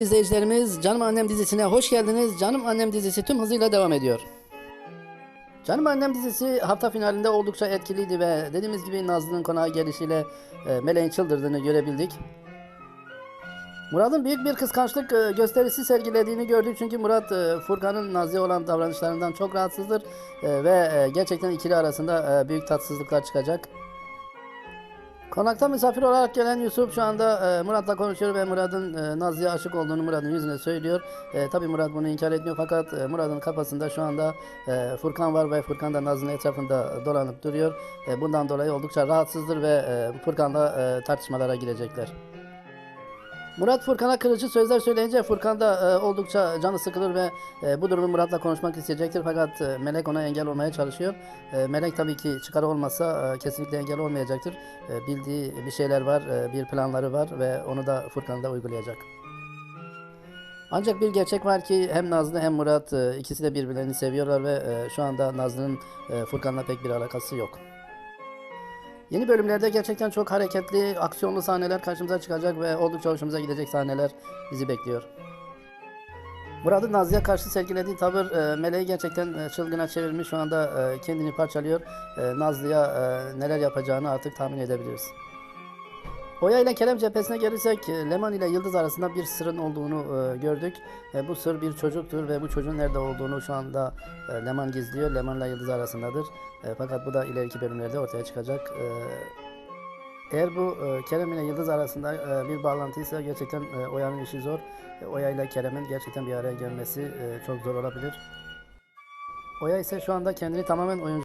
İzleyicilerimiz Canım Annem dizisine hoş geldiniz. Canım Annem dizisi tüm hızıyla devam ediyor. Canım Annem dizisi hafta finalinde oldukça etkiliydi ve dediğimiz gibi Nazlı'nın konağa gelişiyle e, Meleğin çıldırdığını görebildik. Murat'ın büyük bir kıskançlık e, gösterisi sergilediğini gördük çünkü Murat e, Furkan'ın Nazlı'ya olan davranışlarından çok rahatsızdır e, ve gerçekten ikili arasında büyük tatsızlıklar çıkacak. Konakta misafir olarak gelen Yusuf şu anda e, Murat'la konuşuyor ve Murat'ın e, Nazlı'ya aşık olduğunu Murat'ın yüzüne söylüyor. E, Tabi Murat bunu inkar etmiyor fakat e, Murat'ın kafasında şu anda e, Furkan var ve Furkan da Nazlı'nın etrafında dolanıp duruyor. E, bundan dolayı oldukça rahatsızdır ve e, Furkan'la e, tartışmalara girecekler. Murat Furkan'a kırıcı sözler söyleyince Furkan da e, oldukça canı sıkılır ve e, bu durumu Murat'la konuşmak isteyecektir. Fakat e, Melek ona engel olmaya çalışıyor. E, Melek tabii ki çıkarı olmasa e, kesinlikle engel olmayacaktır. E, bildiği bir şeyler var, e, bir planları var ve onu da Furkan da uygulayacak. Ancak bir gerçek var ki hem Nazlı hem Murat e, ikisi de birbirlerini seviyorlar ve e, şu anda Nazlı'nın e, Furkan'la pek bir alakası yok. Yeni bölümlerde gerçekten çok hareketli, aksiyonlu sahneler karşımıza çıkacak ve oldukça hoşumuza gidecek sahneler bizi bekliyor. Murat'ın Nazlı'ya karşı sergilediği tavır e, Meleği gerçekten e, çılgına çevirmiş. Şu anda e, kendini parçalıyor. E, Nazlı'ya e, neler yapacağını artık tahmin edebiliriz. Oya ile Kerem cephesine gelirsek e, Leman ile Yıldız arasında bir sırrın olduğunu e, gördük. E, bu sır bir çocuktur ve bu çocuğun nerede olduğunu şu anda e, Leman gizliyor. Leman ile Yıldız arasındadır. E, fakat bu da ileriki bölümlerde ortaya çıkacak. E, eğer bu e, Kerem ile Yıldız arasında e, bir bağlantıysa gerçekten e, Oya'nın işi zor. E, Oya ile Kerem'in gerçekten bir araya gelmesi e, çok zor olabilir. Oya ise şu anda kendini tamamen oyuncu